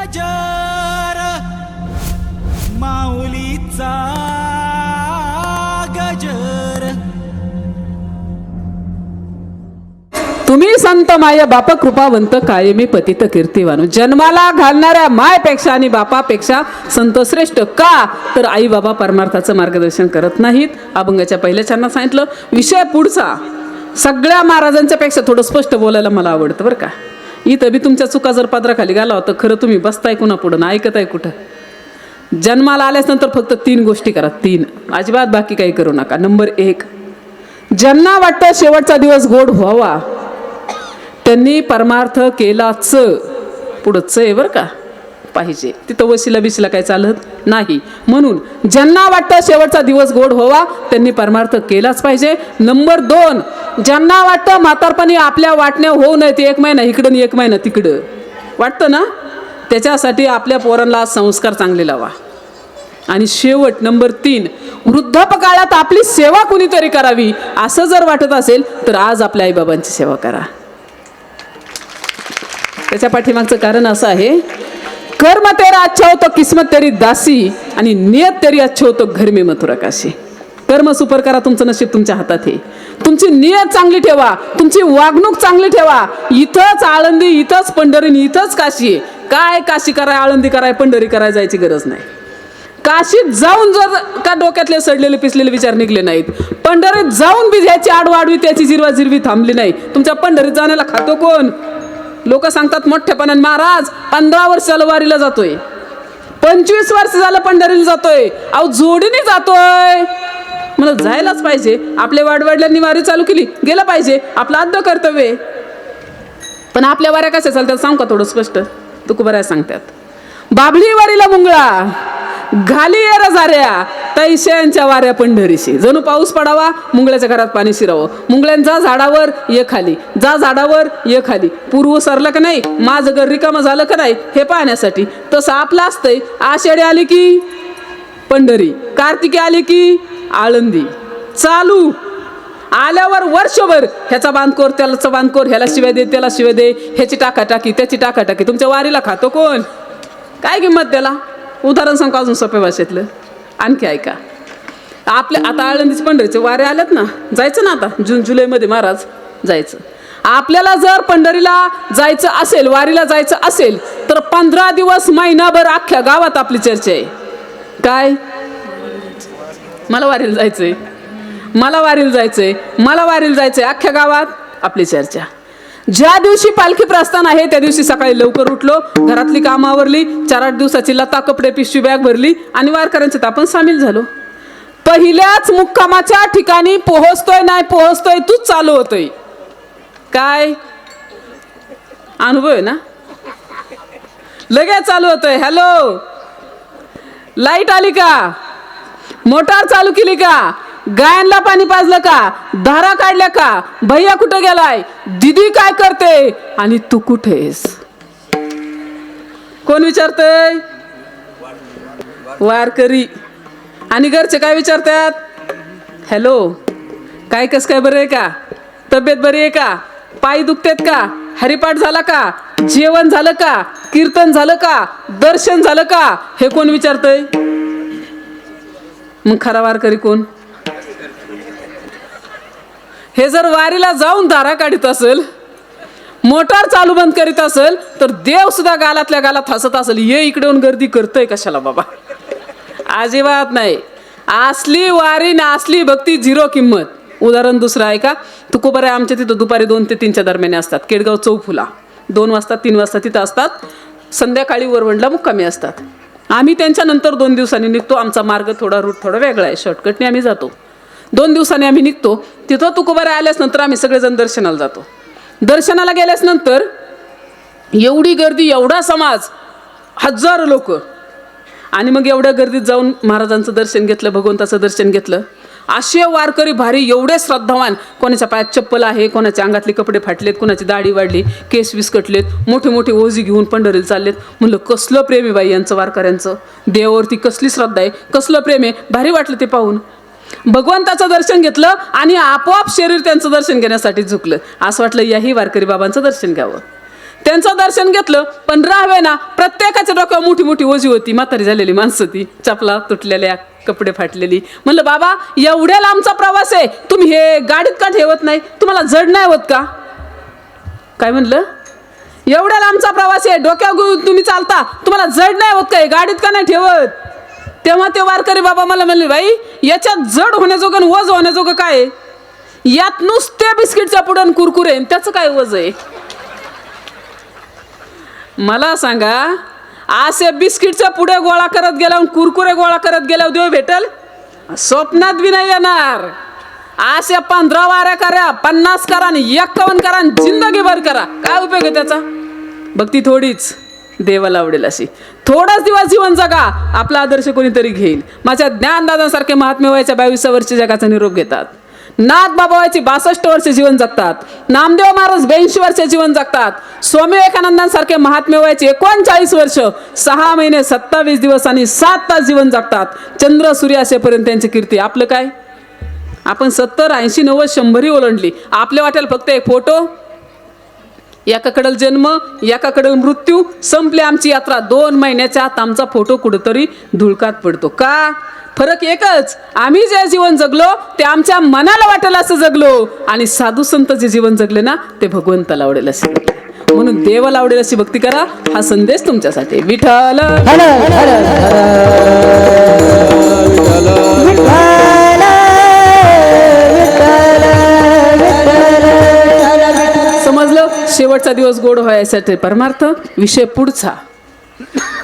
गजर माऊलीचा गजर. तुम्ही संत माय बाप कृपावंत कायमी पतित कीर्तिवान. जन्माला घालणाऱ्या मायपेक्षा आणि बापापेक्षा संत श्रेष्ठ का? तर आई बाबा परमार्थाचं मार्गदर्शन करत नाहीत. अभंगाच्या पहिल्या छान सांगितलं विषय पुढचा. सगळ्या महाराजांच्या पेक्षा थोडं स्पष्ट बोलायला मला आवडतं बरं का. इथं बी तुमच्या चुका जर पदराखाली घाला तर खरं तुम्ही बसताय कुणा पुढं ऐकत आहे कुठं? जन्माला आल्यास नंतर फक्त तीन गोष्टी करा तीन. अजिबात बाकी काही करू नका. नंबर एक ज्यांना वाटतं शेवटचा दिवस गोड व्हावा त्यांनी परमार्थ केलाच. पुढंच आहे बरं का? पाहिजे. तिथं वशिला बिशीला काय चालत नाही. म्हणून ज्यांना वाटतं शेवटचा दिवस गोड व्हावा त्यांनी परमार्थ केलाच पाहिजे. नंबर दोन ज्यांना वाटतं म्हातारपणी आपल्या वाटण्या होऊ नयेत एक महिना इकडं आणि एक महिना तिकडं. वाटतं ना? त्याच्यासाठी आपल्या पोरांना संस्कार चांगले लावा. आणि शेवट नंबर तीन वृद्धापकाळात आपली सेवा कुणीतरी करावी? असं जर वाटत असेल तर आज आपल्या आईबाबांची सेवा करा. त्याच्या पाठीमागचं कारण असं आहे कर्म तेरा अच्छा होतो किस्मत तेरी दासी आणि नियत तेरी अच्छा होतो घर में मथुरा काशी कर्म सुपर करा तुमचं नशीब तुमच्या हातात आहे तुमची नियत चांगली ठेवा तुमची वागणूक चांगली ठेवा इथंच आळंदी इथंच पंढरी इथंच काशी काय काशी कराय आळंदी कराय पंढरी कराय जायची गरज नाही काशीत जाऊन जर का डोक्यातले सडलेले पिसलेले विचार निघले नाहीत पंढरीत जाऊन बी ज्याची आडवाडवी त्याची जिरवा जिरवी थांबली नाही तुमच्या पंढरीत जाण्याला खातो कोण लोक सांगतात मोठ्यापणाने महाराज पंधरा वर्ष वारीला जातोय. पंचवीस वर्ष झालं पंढरीला जातोय. अहो जोडीने जातोय. मला जायलाच पाहिजे. आपल्या वाडवडिलांनी वारी चालू केली. गेलं पाहिजे. आपलं आद्य कर्तव्य आहे. पण आपल्या वाऱ्या कशा चालतात? सांग का थोडं स्पष्ट? तुकबऱ्या सांगतात. बाबली वारीला मुंगळा. घाली येरा जाऱ्या. तैश्यांच्या वाऱ्या पंढरीशी जणू पाऊस पडावा मुंगळ्याच्या घरात पाणी शिरावं. मुंगळ्यांचा झाडावर ये खाली. जा झाडावर ये खाली. पूर्व सरलं का नाही? माझं घर रिकामं झालं का नाही? हे पाहण्यासाठी. तसं आपलं असतंय. आषाढी आली की पंढरी. कार्तिकी आली की आळंदी. चालू. आल्यावर वर्षभर ह्याचा बांधकोर त्याला बांधकोर ह्याला शिवाय दे त्याला शिवाय दे ह्याची टाका टाकी त्याची टाका टाकी तुमच्या वारीला खातो कोण? काय किंमत त्याला? उदाहरण सांगू अजून सोप्या भाषेतलं. आणखी ऐका. आपल्या आता आळंदीचे पंढरीचे वारे आलेत ना जायचं ना आता जून जुलैमध्ये महाराज जायचं. आपल्याला जर पंढरीला जायचं असेल वारीला जायचं असेल तर पंधरा दिवस महिनाभर अख्ख्या गावात आपली चर्चा आहे. काय? मला वारीला जायचंय. मला वारीला जायचंय. मला वारीला जायचंय अख्ख्या गावात आपली चर्चा. ज्या दिवशी पालखी प्रस्थान आहे त्या दिवशी सकाळी लवकर उठलो घरातली कामं आवरली चार आठ दिवसाची लता कपडे पिशवी बॅग भरली आणि वारकऱ्यांच्यात आपण सामील झालो. पहिल्याच मुक्कामाच्या ठिकाणी पोहोचतोय नाही पोहोचतोय तूच चालू होतोय. काय? अनुभव आहे ना? लगेच चालू होतोय. हॅलो लाइट आली का? मोटार चालू केली का? गायांना पाणी पाजलं का? धारा काढल्या का? भैया कुठं गेलाय? दिदी काय करते? आणि तू कुठेस? कोण विचारतय? वारकरी. आणि घरचे काय विचारतात? हॅलो. काय कस काय बरं आहे का? तब्येत बरी आहे का? पायी दुखतेत का? हरिपाठ झाला का? जेवण झालं का? कीर्तन झालं का? दर्शन झालं का? हे कोण विचारतय? मग खरा वारकरी कोण? हे जर वारीला जाऊन धारा काढीत असेल मोटार चालू बंद करीत असेल तर देव सुद्धा गालातल्या गालात हसत असेल ये इकडेहून गर्दी करतोय कशाला बाबा? अजिबात नाही. असली वारी ना असली भक्ती झिरो किंमत. उदाहरण दुसरं आहे का? तुकोबर आहे आमच्या तिथं दुपारी दोन ते तीनच्या दरम्यान असतात. केडगाव चौफुला. दोन वाजता तीन वाजता तिथं असतात. संध्याकाळी वरवंडला मुक्कामी असतात. आम्ही त्यांच्यानंतर दोन दिवसांनी निघतो. आमचा मार्ग थोडा रूट थोडा वेगळा आहे. शॉर्टकटने आम्ही जातो. दोन दिवसांनी आम्ही निघतो. तिथं तुकोबारा आल्यास नंतर आम्ही सगळेजण दर्शनाला जातो. दर्शनाला गेल्यास नंतर एवढी गर्दी एवढा समाज हजारो लोक. आणि मग एवढ्या गर्दीत जाऊन महाराजांचं दर्शन घेतलं भगवंताचं दर्शन घेतलं. असे वारकरी भारी एवढे श्रद्धावान. कोणाच्या पायात चप्पल आहे कोणाच्या अंगातले कपडे फाटलेत कोणाची दाढी वाढली केस विस्कटलेत मोठे मोठे ओझी घेऊन पंढरीला चाललेत. म्हणलं कसलं प्रेम आहे बाई यांचं वारकऱ्यांचं? देवावरती कसली श्रद्धा आहे? कसलं प्रेम आहे? भारी वाटलं ते पाहून. भगवंताचं दर्शन घेतलं आणि आपोआप शरीर त्यांचं दर्शन घेण्यासाठी झुकलं. असं वाटलं याही वारकरी बाबांचं दर्शन घ्यावं. त्यांचं दर्शन घेतलं पण राहावे ना प्रत्येकाच्या डोक्यावर मोठी मोठी ओझी होती. म्हातारी झालेली माणसं ती चपला तुटलेल्या कपडे फाटलेली. म्हणलं बाबा एवढ्या लांबचा प्रवास आहे. तुम्ही हे गाडीत का ठेवत नाही? तुम्हाला जड नाही होत का? काय म्हणलं? एवढ्या लांबचा प्रवास आहे. डोक्यावर तुम्ही चालता. तुम्हाला जड नाही होत काय गाडीत का नाही ठेवत? तेव्हा ते वारकरी बाबा मला म्हणले बाई याच्यात जड होण्याजोगं आणि वज होण्याजोगं काय यात नुसत्या बिस्किटच्या पुढं कुरकुरे आणि त्याचं काय वज आहे? मला सांगा असे बिस्किटच्या पुढे गोळा करत गेल्यावर कुरकुरे गोळा करत गेल्यावर देव भेटल? स्वप्नात बी नाही येणार. असे पंधरा वाऱ्या करा पन्नास करा आणि एक्कावन्न करा आणि जिंदगीभर करा. काय उपयोग आहे त्याचा? भक्ती थोडीच देवाला आवडेल अशी. थोडाच दिवस जीवन जगा. आपला आदर्श कोणीतरी घेईल. माझ्या ज्ञानदादांसारखे महात्मे वयाच्या बावीस वर्षी जगाचा निरोप घेतात. नाथ बाबाची बासष्ट वर्ष जीवन जगतात. नामदेव महाराज ब्याऐंशी वर्ष जीवन जगतात. स्वामी विवेकानंदांसारखे महात्मे वयाचे एकोणचाळीस वर्ष. सहा महिने सत्तावीस दिवस आणि सात तास जीवन जगतात. चंद्र सूर्य असेपर्यंत त्यांची कीर्ती. आपलं काय? आपण सत्तर ऐंशी नव्वद शंभरही ओलांडली. आपल्या वाटेल फक्त एक फोटो. एकाकडल जन्म एकाकडल मृत्यू संपली आमची यात्रा दोन महिन्याच्या आत आमचा फोटो कुठंतरी धुळकात पडतो का फरक एकच आम्ही जे जीवन जगलो ते आमच्या मनाला वाटेल असं जगलो आणि साधू संत जे जीवन जगले ना ते भगवंताला आवडेल असे म्हणून देवाला आवडेल अशी भक्ती करा हा संदेश तुमच्यासाठी विठ्ठल विठ्ठल शेवटचा दिवस गोड व्हायसाठी परमार्थ विषय पुढचा.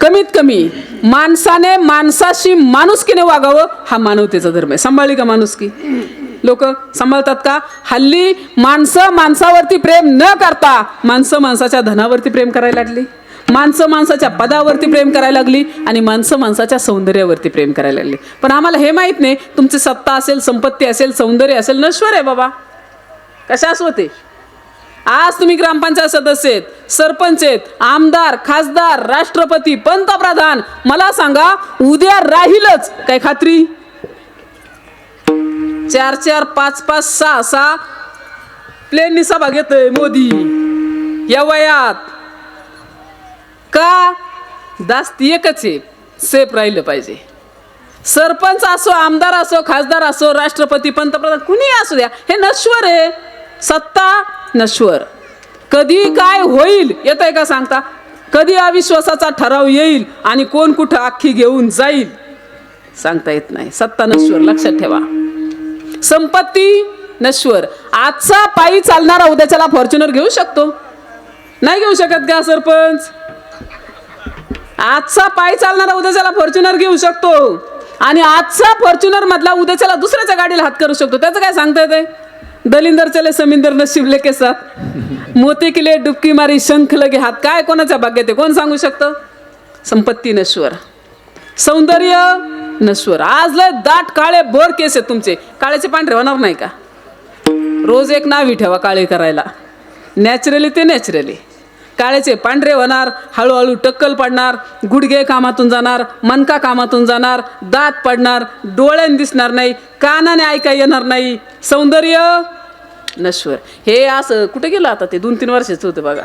कमीत कमी माणसाने माणसाशी माणुसकीने वागावं हा मानवतेचा धर्म आहे. सांभाळली का माणुसकी? लोक सांभाळतात का? हल्ली माणसं माणसावरती प्रेम न करता माणसं माणसाच्या धनावरती प्रेम करायला लागली. माणसं माणसाच्या पदावरती प्रेम करायला लागली आणि माणसं माणसाच्या सौंदर्यावरती प्रेम करायला लागली. पण आम्हाला हे माहीत नाही तुमची सत्ता असेल संपत्ती असेल सौंदर्य असेल नश्वर आहे बाबा. कशास होते? आज तुम्ही ग्रामपंचायत सदस्य आहेत सरपंच आहेत आमदार खासदार राष्ट्रपती पंतप्रधान मला सांगा उद्या राहीलच काय खात्री? चार चार पाच पाच सहा सहा. प्लेननी सभा घेतोय मोदी. या वयात. का? दास्ती एकच आहे सेफ राहिलं पाहिजे. सरपंच असो आमदार असो खासदार असो राष्ट्रपती पंतप्रधान कुणी असू द्या हे नश्वर आहे. सत्ता नश्वर. कधी काय होईल येत आहे का सांगता? कधी अविश्वासाचा ठराव येईल आणि कोण कुठं अख्खी घेऊन जाईल? सांगता येत नाही. सत्ता नश्वर लक्षात ठेवा. संपत्ती नश्वर. आजचा पायी चालणारा उद्याच्याला फॉर्च्युनर घेऊ शकतो. नाही घेऊ शकत का सरपंच? आजचा पायी चालणारा उद्याच्याला फॉर्च्युनर घेऊ शकतो. आणि आजचा फॉर्च्युनर मधला उद्याच्याला दुसऱ्याच्या गाडीला हात करू शकतो. त्याचं काय सांगता येते दलिंदर चले समिंदर नशिबले के साथ. मोती किले डुबकी मारी शंख लगे हात काय कोणाच्या भाग्यात आहे कोण सांगू शकतं? संपत्ती नश्वर. सौंदर्य नश्वर. आज लय दाट काळे बोर केस आहेत तुमचे. काळ्याचे पांढरे होणार नाही का? रोज एक नावी ठेवा काळे करायला. नॅचरली ते नॅचरली काळेचे पांढरे होणार हळूहळू टक्कल पडणार गुडघे कामातून जाणार मनका कामातून जाणार दात पडणार डोळ्याने दिसणार नाही कानाने ऐका येणार नाही. सौंदर्य नश्वर. हे असं कुठे गेलं आता ते? दोन तीन वर्षाचं होतं बघा.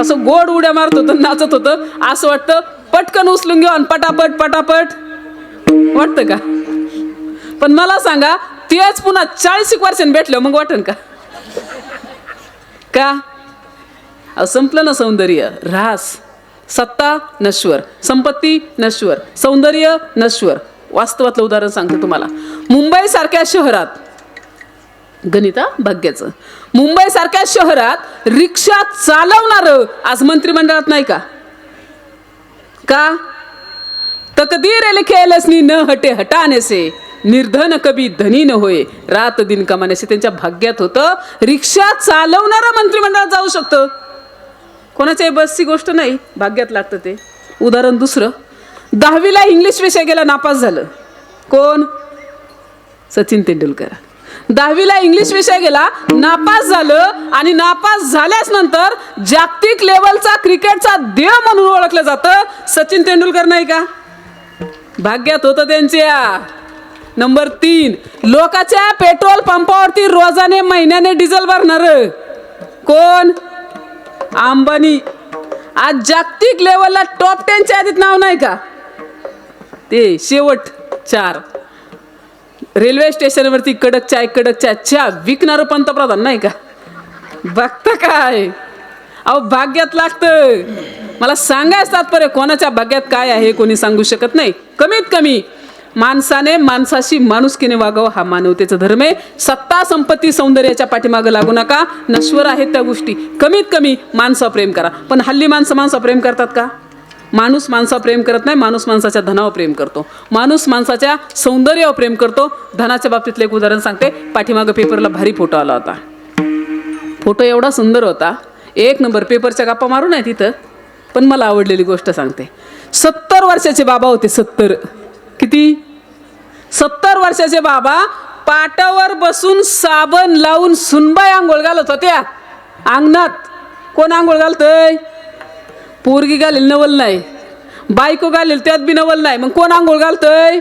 असं गोड उड्या मारत होतं नाचत होतं. असं वाटतं पटकन उचलून घेऊ आणि पटापट पटापट. वाटतं का? पण मला सांगा तेच पुन्हा चाळीस एक वर्षांनी भेटलं मग वाटन का? का? संपलं ना सौंदर्य. ऱ्हास. सत्ता नश्वर. संपत्ती नश्वर. सौंदर्य नश्वर. वास्तवातलं उदाहरण सांगतो तुम्हाला. मुंबईसारख्या शहरात गणिता भाग्याचं. मुंबईसारख्या शहरात रिक्षा चालवणार आज मंत्रिमंडळात नाही का? का? तकदीर लिखेलसनी न हटे हटाने से निर्धन कभी धनी न होय रात दिन कमाने से त्यांच्या भाग्यात होतं रिक्षा चालवणारं मंत्रिमंडळात जाऊ शकतं. कोणाच्याही बसची गोष्ट नाही भाग्यात लागतं ते. उदाहरण दुसरं. दहावीला इंग्लिश विषय गेला नापास झालं. कोण? सचिन तेंडुलकर. दहावीला इंग्लिश विषय गेला नापास झालं आणि नापास झाल्याच नंतर जागतिक लेवलचा क्रिकेटचा देव म्हणून ओळखलं जातं. सचिन तेंडुलकर नाही का? भाग्यात होतं त्यांच्या नंबर तीन लोकाच्या पेट्रोल पंपावरती रोजाने महिन्याने डिझेल भरणार. कोण? अंबानी. आज जागतिक लेवलला टॉप टेनच्या यादीत नाव नाही का? ते शेवट चार. रेल्वे स्टेशनवरती कडक चाय कडक चाय चहा विकणारं पंतप्रधान नाही का? बघता काय? अहो भाग्यात लागतं. मला सांगायचं तात्पर्य कोणाच्या भाग्यात काय आहे कोणी सांगू शकत नाही. कमीत कमी माणसाने माणसाशी माणुसकीने वागावं हा मानवतेचा धर्म आहे. सत्ता संपत्ती सौंदर्याच्या पाठीमागं लागू नका. नश्वर आहेत त्या गोष्टी. कमीत कमी माणसा प्रेम करा. पण हल्ली माणसं माणसा प्रेम करतात का? माणूस माणसावर प्रेम करत नाही माणूस माणसाच्या धनावर प्रेम करतो. माणूस माणसाच्या सौंदर्यावर प्रेम करतो. धनाच्या बाबतीतलं एक उदाहरण सांगते. पाठीमागं पेपरला भारी फोटो आला होता. फोटो एवढा सुंदर होता. एक नंबर पेपरच्या गप्पा मारू नाही तिथं पण मला आवडलेली गोष्ट सांगते. सत्तर वर्षाचे बाबा होते सत्तर. किती? सत्तर वर्षाचे बाबा पाटावर बसून साबण लावून सुनबाई आंघोळ घालत होत्या. अंगणात. कोण आंघोळ घालतय? पोरगी घालेल नवल नाही बायको घालेल त्यात बी नवल नाही मग कोण आंघोळ घालतोय?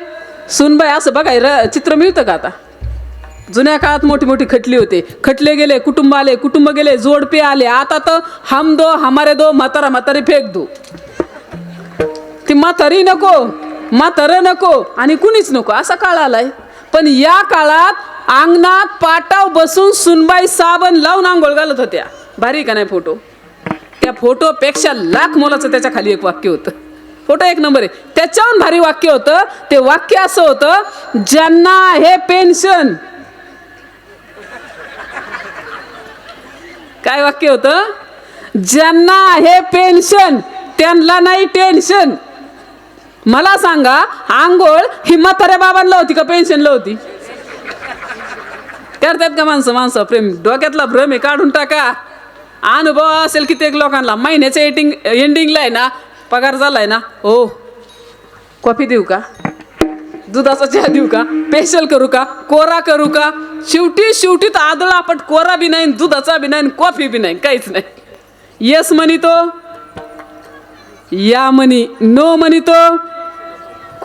सुनबाई असं बघाय र चित्र मिळतं का आता? जुन्या काळात मोठी मोठी खटली होते. खटले गेले कुटुंब आले कुटुंब गेले जोडपे आले. आता तर हम दो हमारे दो म्हातारा म्हातारी फेक दो. ती म्हातारी नको म्हातारं नको आणि कुणीच नको असा काळ आलाय. पण या काळात अंगणात पाटाव बसून सुनबाई साबण लावून आंघोळ घालत होत्या. भारी का नाही फोटो? त्या फोटोपेक्षा लाख मोलाचं त्याच्याखाली एक वाक्य होतं. फोटो एक नंबर आहे. त्याच्याहून भारी वाक्य होतं. ते वाक्य असं होतं ज्यांना हे पेन्शन. काय वाक्य होतं? ज्यांना हे पेन्शन त्यांना नाही टेन्शन. मला सांगा आंघोळ ही म्हाताऱ्या बाबांना होती का पेन्शनला होती? करतात का माणसं? माणसं प्रेम. डोक्यातला भ्रम आहे काढून टाका. अनुभव असेल कित्येक लोकांना. महिन्याच्या एटिंग एंडिंगला आहे ना पगार झाला आहे ना. हो कॉफी देऊ का? दुधाचा चहा देऊ का? स्पेशल करू का? कोरा करू का? शेवटी शेवटी तर आदळापट कोरा बी नाही दुधाचा बी नाही कॉफी बी नाही काहीच नाही. येस म्हणी तो या म्हणी नो म्हणी तो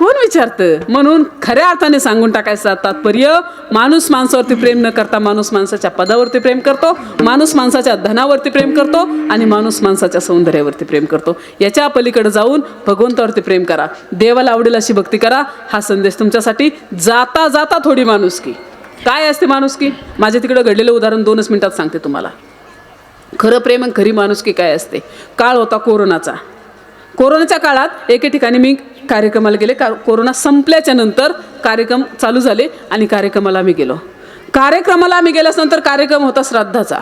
कोण विचारतं? म्हणून खऱ्या अर्थाने सांगून टाकायचं तात्पर्य माणूस माणसावरती प्रेम न करता माणूस माणसाच्या पदावरती प्रेम करतो माणूस माणसाच्या धनावरती प्रेम करतो आणि माणूस माणसाच्या सौंदर्यावरती प्रेम करतो. याच्या पलीकडे जाऊन भगवंतावरती प्रेम करा. देवाला आवडेल अशी भक्ती करा. हा संदेश तुमच्यासाठी जाता जाता थोडी माणुसकी. काय असते माणुसकी? माझ्या तिकडं घडलेलं उदाहरण दोनच मिनिटात सांगते तुम्हाला. खरं प्रेम आणि खरी माणुसकी काय असते? काळ होता कोरोनाचा. कोरोनाच्या काळात एके ठिकाणी मी कार्यक्रमाला गेले. का कोरोना संपल्याच्या नंतर कार्यक्रम चालू झाले आणि कार्यक्रमाला आम्ही गेलो. कार्यक्रमाला आम्ही गेल्यानंतर कार्यक्रम होता श्राद्धाचा.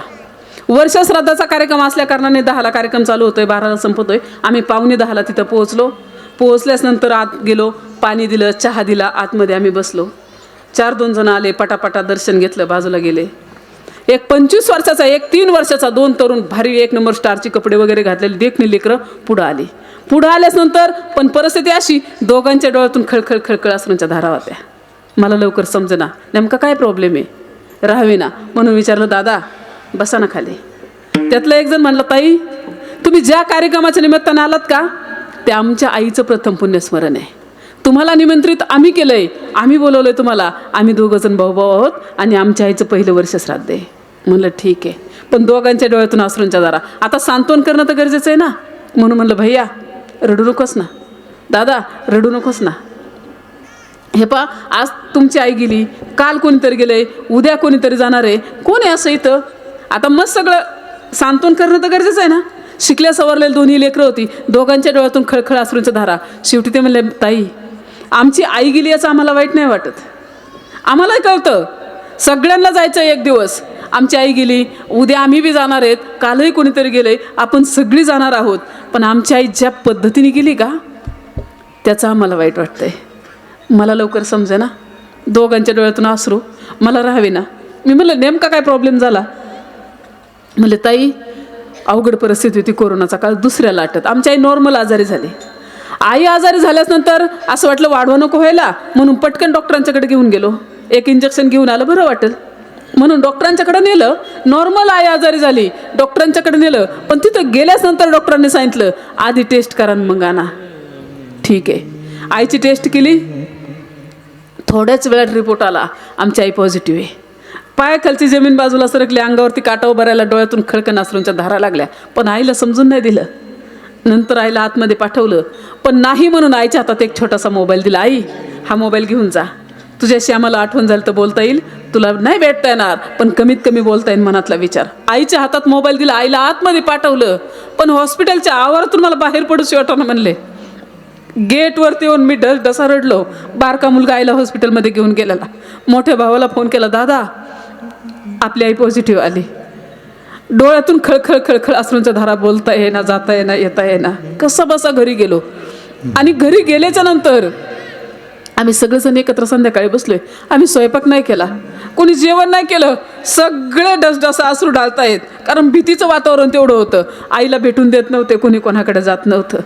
वर्ष श्राद्धाचा कार्यक्रम असल्या कारणाने दहाला कार्यक्रम चालू होतोय बाराला संपतोय. आम्ही पावणे दहाला तिथं पोहोचलो. पोहोचल्यानंतर आत गेलो पाणी दिलं चहा दिला आतमध्ये आम्ही बसलो. चार दोन जण आले पटापटा दर्शन घेतलं बाजूला गेले. एक पंचवीस वर्षाचा एक तीन वर्षाचा दोन तरुण भारी एक नंबर स्टारचे कपडे वगैरे घातलेले देखणी लेकरं पुढं आली. पुढं आल्यास नंतर पण परिस्थिती अशी दोघांच्या डोळ्यातून खळखळ खळखळ असण्याच्या धारा होत्या. मला लवकर समजना नेमका काय प्रॉब्लेम आहे? राहावे ना म्हणून विचारलं दादा बसा ना खाली. त्यातलं एक जण म्हणलं ताई तुम्ही ज्या कार्यक्रमाच्या निमित्तानं आलात का ते आमच्या आईचं प्रथम पुण्यस्मरण आहे. तुम्हाला निमंत्रित आम्ही केलंय आम्ही बोलवलंय तुम्हाला आम्ही दोघं जण भाऊ भाऊ आहोत आणि आमच्या आईचं पहिलं वर्ष श्राद्ध आहे. म्हणलं ठीक आहे. पण दोघांच्या डोळ्यातून अश्रूंच्या दारा आता सांत्वन करणं तर गरजेचं आहे ना? म्हणून म्हणलं भैया रडू नकोस ना. दादा रडू नकोस ना. हे पा आज तुमची आई गेली काल कोणीतरी गेलंय उद्या कोणीतरी जाणार आहे. कोण आहे असं इथं? आता मग सगळं सांत्वन करणं तर गरजेचं आहे ना. शिकल्या सवरलेली दोन्ही लेकरं होती. दोघांच्या डोळ्यातून खळखळ अश्रूंच्या धारा. शेवटी ते म्हणले ताई आमची आई गेली याचं आम्हाला वाईट नाही वाटत. आम्हालाही कळतं. सगळ्यांना जायचं एक दिवस. आमची आई गेली उद्या आम्ही बी जाणार आहेत कालही कोणीतरी गेले आपण सगळी जाणार आहोत. पण आमची आई ज्या पद्धतीने गेली का त्याचा आम्हाला वाईट वाटतंय. मला लवकर समजे ना दोघांच्या डोळ्यातून आसरू मला राहावे ना मी म्हणलं नेमका काय प्रॉब्लेम झाला? म्हणलं ताई अवघड परिस्थिती होती कोरोनाचा काळ दुसऱ्या लाटत. आमची आई नॉर्मल आजारी झाली. आई आजारी झाल्यानंतर असं वाटलं वाढवा नको व्हायला म्हणून पटकन डॉक्टरांच्याकडे घेऊन गेलो. एक इंजेक्शन घेऊन आलं बरं वाटेल. म्हणून डॉक्टरांच्याकडे नेलं नॉर्मल आई आजारी झाली डॉक्टरांच्याकडे नेलं पण तिथं गेल्यानंतर डॉक्टरांनी सांगितलं आधी टेस्ट करा मग आणा. ठीक आहे. आईची टेस्ट केली. थोड्याच वेळात रिपोर्ट आला. आमची आई पॉझिटिव्ह आहे. पायाखालची जमीन बाजूला सरकली अंगावरती काटा उभारायला डोळ्यातून खळकन आसरूंच्या धारा लागल्या. पण आईला समजून नाही दिलं. नंतर आईला आतमध्ये पाठवलं. पण नाही म्हणून आईच्या हातात एक छोटासा मोबाईल दिला. आई हा मोबाईल घेऊन जा. तुझ्याशी आम्हाला आठवण झाली तर बोलता येईल. तुला नाही भेटता येणार पण कमीत कमी बोलता येईल मनातला विचार. आईच्या हातात मोबाईल दिला आईला आतमध्ये पाठवलं पण हॉस्पिटलच्या आवारातून मला बाहेर पडूशी वाटवणं म्हणले. गेटवरती येऊन मी डस डसा रडलो. बारका मुलगा आईला हॉस्पिटलमध्ये घेऊन गेलेला. मोठ्या भावाला फोन केला दादा आपली आई पॉझिटिव्ह आली. डोळ्यातून खळखळ खळखळ अश्रूंच्या धारा बोलता येईना जाता येणार येता येईना. कसं बसा घरी गेलो. आणि घरी गेल्याच्यानंतर आम्ही सगळेजण एकत्र संध्याकाळी बसलोय. आम्ही स्वयंपाक नाही केला. कोणी जेवण नाही केलं. सगळे डसडसा अश्रू डाळतायत कारण भीतीचं वातावरण तेवढं होतं. आईला भेटून देत नव्हते. कोणी कोणाकडे जात नव्हतं.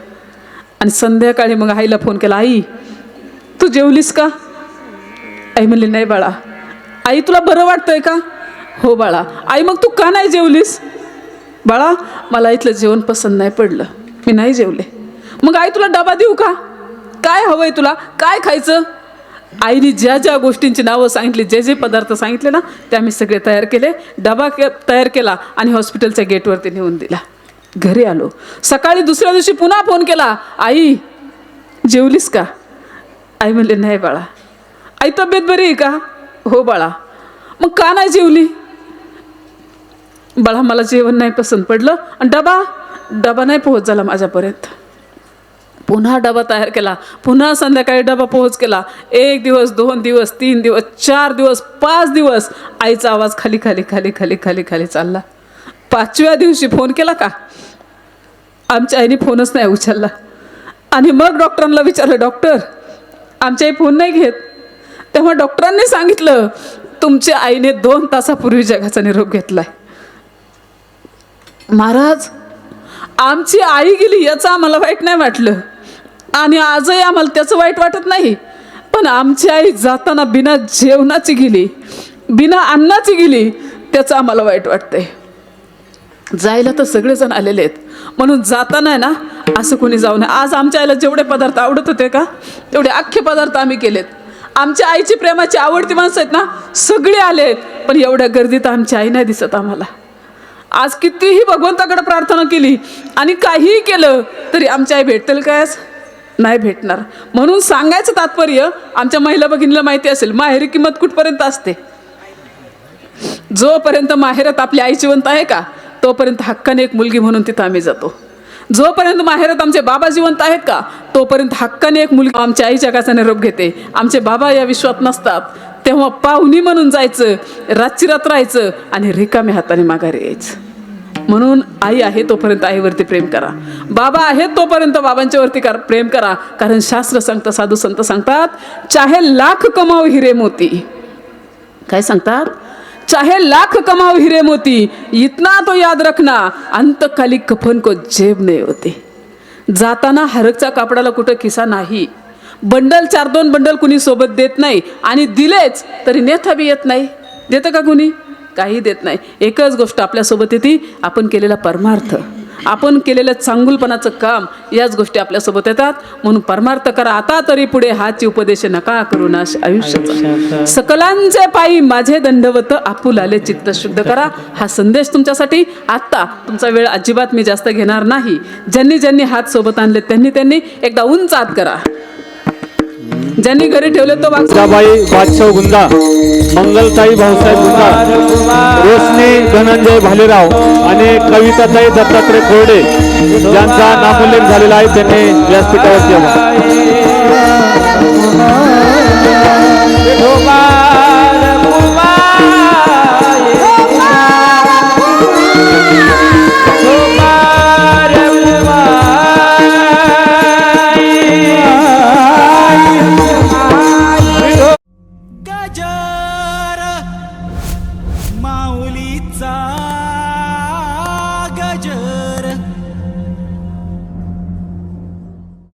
आणि संध्याकाळी मग आईला फोन केला आई तू जेवलीस का? आई म्हणली नाही बाळा. आई तुला बरं वाटतंय का? हो बाळा. आई मग तू का नाही जेवलीस? बाळा मला इथलं जेवण पसंत नाही पडलं. मी नाही जेवले. मग आई तुला डबा देऊ का? काय हवंय तुला? काय खायचं? आईने ज्या ज्या गोष्टींची नावं सांगितली जे जे पदार्थ सांगितले ना ते आम्ही सगळे तयार केले डबा के तयार केला आणि हॉस्पिटलच्या गेटवरती नेऊन दिला. घरी आलो. सकाळी दुसऱ्या दिवशी पुन्हा फोन केला आई जेवलीस का? आई म्हणले नाही बाळा. आई तब्येत बरी आहे का? हो बाळा. मग का नाही जेवली? बाळा मला जेवण नाही पसंत पडलं आणि डबा डबा नाही पोहोच झाला माझ्यापर्यंत. पुन्हा डबा तयार केला. पुन्हा संध्याकाळी डबा पोहोच केला. एक दिवस दोन दिवस तीन दिवस चार दिवस पाच दिवस आईचा आवाज खाली खाली खाली खाली खाली खाली चालला. पाचव्या दिवशी फोन केला का? आमच्या आईने फोनच नाही उचलला. आणि मग डॉक्टरांना विचारलं डॉक्टर आमच्या आई फोन नाही घेत. तेव्हा डॉक्टरांनी सांगितलं तुमच्या आईने दोन तासापूर्वी जगाचा निरोप घेतलाय. महाराज आमची आई गेली याचं आम्हाला वाईट नाही वाटलं. आणि आजही आम्हाला त्याचं वाईट वाटत नाही. पण आमची आई जाताना बिना जेवणाची गेली बिना अन्नाची गेली त्याचं आम्हाला वाईट वाटतंय. जायला तर सगळेजण आलेले आहेत. म्हणून जाताना आहे ना असं कोणी जाऊ नये. आज आमच्या आईला जेवढे पदार्थ आवडत होते का तेवढे अख्खे पदार्थ आम्ही केलेत. आमच्या आईची प्रेमाची आवडती माणसं आहेत ना सगळे आलेत पण एवढ्या गर्दीत आमची आई नाही दिसत आम्हाला. आज कितीही भगवंताकडे प्रार्थना केली आणि काहीही केलं तरी आमची आई भेटतील काय आज? नाही भेटणार. म्हणून सांगायचं तात्पर्य आमच्या महिला भगिनीला माहिती असेल माहेरी किंमत कुठपर्यंत असते? जोपर्यंत माहेरात आपली आई जिवंत आहे का तोपर्यंत हक्काने एक मुलगी म्हणून तिथं आम्ही जातो. जोपर्यंत माहेरात आमचे बाबा जिवंत आहेत का तोपर्यंत हक्काने एक मुलगी आमच्या आई जगाचा निरोप घेते. आमचे बाबा या विश्वात नसतात. तेव्हा पाहुणी म्हणून जायचं रातची रात राहायचं आणि रिकाम्या हाताने माघारी यायचं. म्हणून आई आहे तोपर्यंत आईवरती प्रेम करा. बाबा आहेत तोपर्यंत बाबांच्यावरती कर प्रेम करा. कारण शास्त्र सांगतं साधू संत सांगतात चाहे लाख कमाव हिरे मोती. काय सांगतात? चाहे लाख कमाव हिरे मोती इतना तो याद रखना अंतकाली कफन को जेब नाही होते. जाताना हरकच्या कापडाला कुठं खिसा नाही. बंडल चार दोन बंडल कुणी सोबत देत नाही आणि दिलेच तरी नेथा बी येत नाही. देतं का कुणी? काही देत नाही. एकच गोष्ट आपल्यासोबत येते आपण केलेला परमार्थ. आपण केलेलं चांगुलपणाचं काम याच गोष्टी आपल्यासोबत येतात. म्हणून परमार्थ करा. आता तरी पुढे हाची उपदेश नका करू नाश आयुष्याचा. सकलांचे पायी माझे दंडवत आपुलाले चित्त शुद्ध करा. हा संदेश तुमच्यासाठी. आत्ता तुमचा वेळ अजिबात मी जास्त घेणार नाही. ज्यांनी ज्यांनी हात सोबत आणले त्यांनी त्यांनी एकदा उंच हात करा. ज्यांनी घरी ठेवले तो वाग बाई बादशाह गुंदा मंगलताई भाऊसाहेब गुंदा रोशनी धनंजय भालेराव आणि कविताताई दत्तात्रय कोरडे ज्यांचा नामोल्लेख झालेला आहे त्यांनी व्यासपीठावरती